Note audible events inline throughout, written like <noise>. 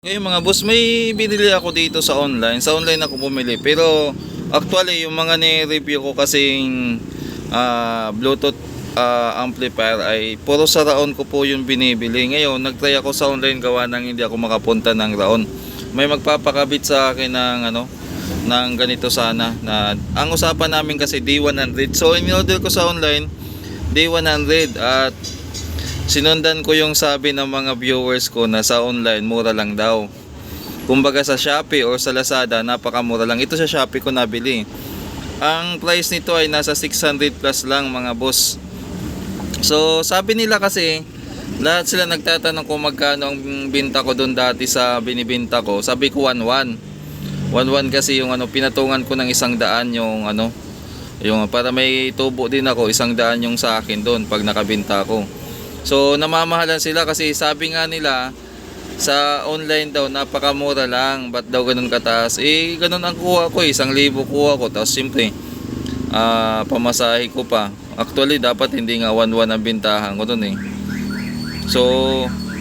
Ngayon mga boss, may binili ako dito sa online. Sa online ako bumili. Pero actually, yung mga ni-review ko kasing ah, Bluetooth ah, amplifier ay puro sa raon ko po yung binibili. Ngayon, nagtry ako sa online gawa nang hindi ako makapunta ng raon. May magpapakabit sa akin ng ano, ng ganito sana na ang usapan namin kasi D100. So, in-order ko sa online D100 at sinundan ko yung sabi ng mga viewers ko na sa online mura lang daw. Kumbaga sa Shopee or sa Lazada napakamura lang. Ito sa Shopee ko nabili. Ang price nito ay nasa 600 plus lang mga boss. So sabi nila kasi lahat sila nagtatanong kung magkano ang binta ko doon dati sa binibinta ko. Sabi ko 11. 11 kasi yung ano pinatungan ko ng isang daan yung ano yung para may tubo din ako isang daan yung sa akin doon pag nakabinta ko. So namamahalan sila kasi sabi nga nila sa online daw napakamura lang. Ba't daw ganun kataas? Eh ganun ang kuha ko eh, isang libo kuha ko. Tapos siyempre ah pamasahe ko pa. Actually dapat hindi nga 1-1 ang bintahan ko dun eh. So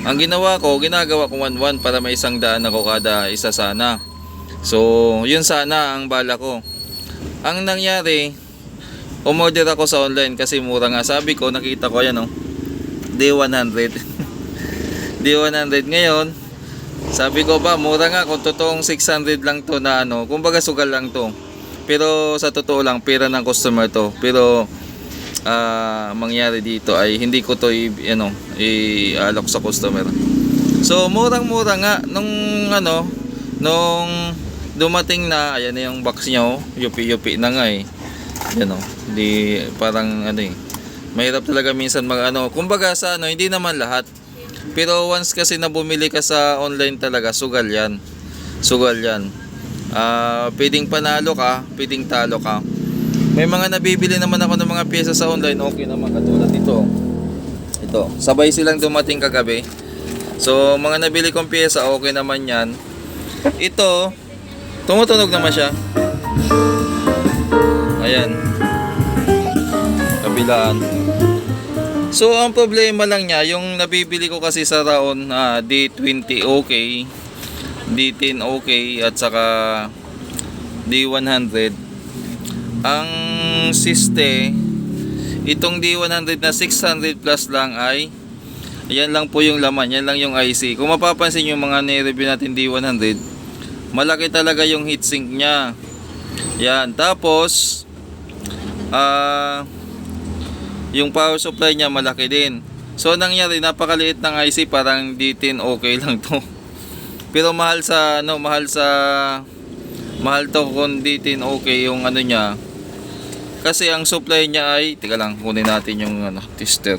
ang ginawa ko ginagawa ko 1-1 para may isang daan ako kada isa sana. So yun sana ang bala ko. Ang nangyari umorder ako sa online kasi mura nga. Sabi ko nakita ko yan oh D100 <laughs> D100 ngayon. Sabi ko ba mura nga kung totoong 600 lang to na ano. Kumbaga sugal lang to. Pero sa totoo lang pera ng customer to. Pero ah, mangyari dito ay hindi ko to i, ano, i-alok sa customer. So murang mura nga. Nung ano nung dumating na ayan na yung box niya oh. Yupi yupi na nga eh. Yan oh. Di parang ano eh mahirap talaga minsan mag ano. Kumbaga sa ano hindi naman lahat. Pero once kasi na bumili ka sa online talaga sugal yan. Sugal yan. Ah pwedeng panalo ka pwedeng talo ka. May mga nabibili naman ako ng mga pyesa sa online okay naman. Katulad ito ito sabay silang dumating kagabi. So mga nabili kong pyesa okay naman yan. Ito tumutunog naman siya. Ayan kabilaan So ang problema lang niya, yung nabibili ko kasi sa Raon ah, D20 okay, D10 okay at saka D100. Ang siste, itong D100 na 600 plus lang ay yan lang po yung laman, yan lang yung IC. Kung mapapansin yung mga ni-review natin D100, malaki talaga yung heatsink niya. Yan, tapos ah yung power supply niya malaki din. So nangyari napakaliit ng IC parang D10 okay <laughs> lang to. Pero mahal sa ano, mahal sa mahal to kung D10 okay yung ano niya. Kasi ang supply niya ay teka lang kunin natin yung ano tester.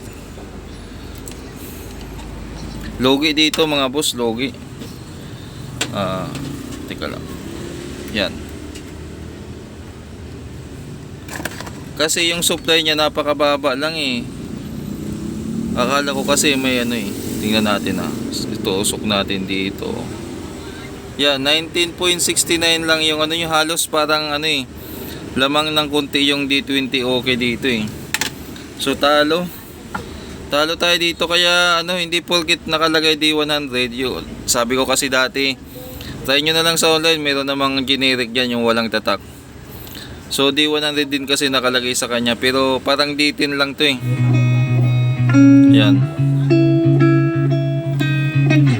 Logi dito mga boss, logi. Ah, teka lang. Yan. Kasi yung supply niya napakababa lang eh. Akala ko kasi may ano eh. Tingnan natin ah. Ito usok natin dito. Yan, 19.69 lang yung ano yung halos parang ano eh. Lamang ng konti yung D20 okay dito eh. So talo. Talo tayo dito kaya ano hindi porkit nakalagay D100 yun. Sabi ko kasi dati try nyo na lang sa online meron namang generic dyan yung walang tatak. So D100 din kasi nakalagay sa kanya pero parang D10 lang to eh. Yan.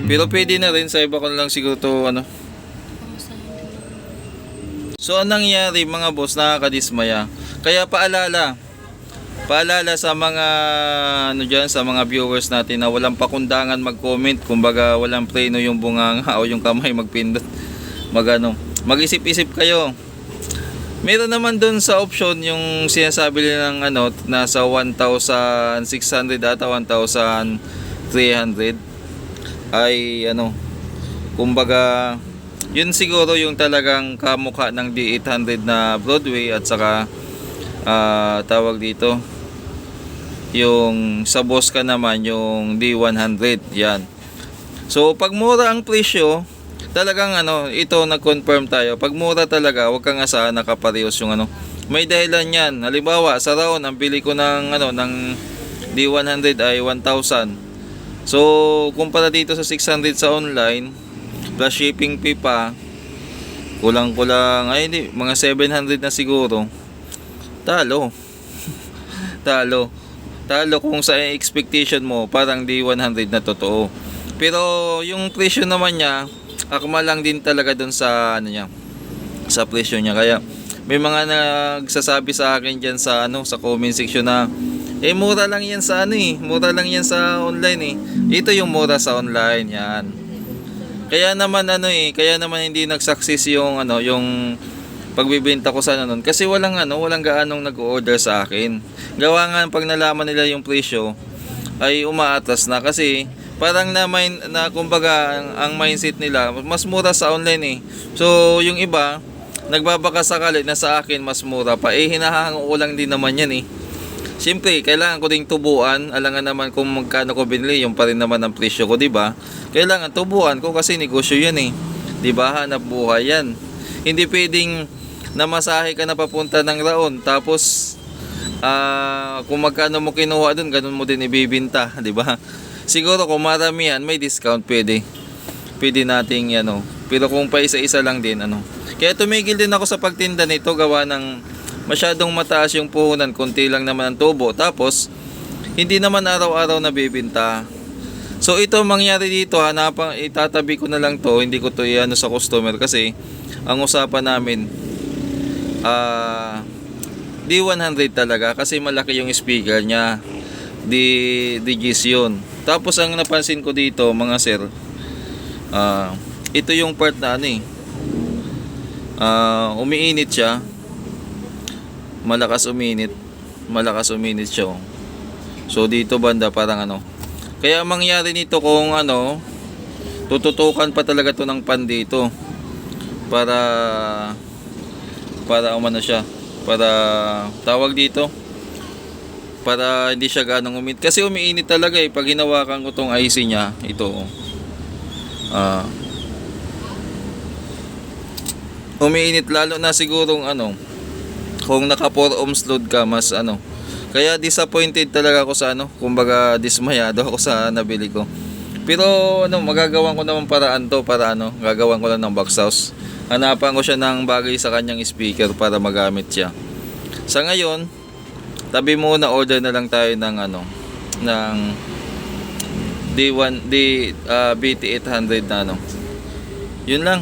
Pero pwede na rin sa iba ko lang siguro to ano. So anong nangyari mga boss nakakadismaya. Kaya paalala. Paalala sa mga ano diyan sa mga viewers natin na walang pakundangan mag-comment, kumbaga walang preno yung bunganga <laughs> o yung kamay magpindot. Magano, mag-isip-isip kayo. Meron naman doon sa option yung sinasabi nila ng ano, nasa 1,600 ata 1,300 ay ano, kumbaga yun siguro yung talagang kamukha ng D800 na Broadway at saka ah, tawag dito yung sa boss ka naman yung D100 yan. So pag mura ang presyo talagang ano, ito nag-confirm tayo. Pag mura talaga, wag kang asahan nakaparehos yung ano. May dahilan yan. Halimbawa, sa Raon, ang bili ko ng ano ng D100 ay 1,000. So, kumpara dito sa 600 sa online, plus shipping fee pa kulang-kulang ay hindi mga 700 na siguro talo <laughs> talo talo kung sa expectation mo parang di 100 na totoo pero yung presyo naman niya akma lang din talaga dun sa ano niya sa presyo niya. Kaya may mga nagsasabi sa akin diyan sa ano sa comment section na eh mura lang yan sa ano eh. Mura lang yan sa online eh. Ito yung mura sa online yan. Kaya naman ano eh, kaya naman hindi nag-success yung ano, yung pagbebenta ko sa ano nun. Kasi walang ano, walang gaanong nag-order sa akin. Gawa nga pag nalaman nila yung presyo ay umaatas na. Kasi parang na mind na kumbaga ang, ang mindset nila mas mura sa online eh. So yung iba nagbabaka sakali na sa akin mas mura pa eh hinahango ko lang din naman yan eh. Siyempre, kailangan ko ding tubuan. Alangan naman kung magkano ko binili, yung pa rin naman ang presyo ko, di ba? Kailangan tubuan ko kasi negosyo yan eh. Di ba? Hanap buhay yan. Hindi pwedeng namasahe ka na papunta ng raon, tapos ah kung magkano mo kinuha dun, ganun mo din ibibinta, di ba? Siguro kung maramihan, may discount pwede. Pwede nating ano. Pero kung pa isa-isa lang din, ano. Kaya tumigil din ako sa pagtinda nito, gawa ng masyadong mataas yung puhunan, konti lang naman ang tubo. Tapos, hindi naman araw-araw nabibinta. So ito mangyari dito, hanapan, itatabi ko na lang to, hindi ko to iano sa customer kasi ang usapan namin ah di 100 talaga kasi malaki yung speaker niya. Di di Gis yun. Tapos ang napansin ko dito mga sir, ah ito yung part na ano eh. Ah, umiinit siya malakas uminit malakas uminit siya oh. so dito banda parang ano kaya ang mangyari nito kung ano tututukan pa talaga to ng pan dito para para umano siya para tawag dito para hindi siya ganong uminit kasi umiinit talaga eh pag hinawakan ko tong IC niya ito ah. Umiinit lalo na sigurong ano kung naka 4 ohms load ka mas ano. Kaya disappointed talaga ako sa ano kumbaga dismayado <laughs> ako sa nabili ko. Pero ano magagawan ko naman paraan to para ano gagawan ko lang ng box house. Hanapan ko siya ng bagay sa kanyang speaker para magamit siya. Sa ngayon tabi muna order na lang tayo ng ano ng D1 D ah, BT800 na ano. Yun lang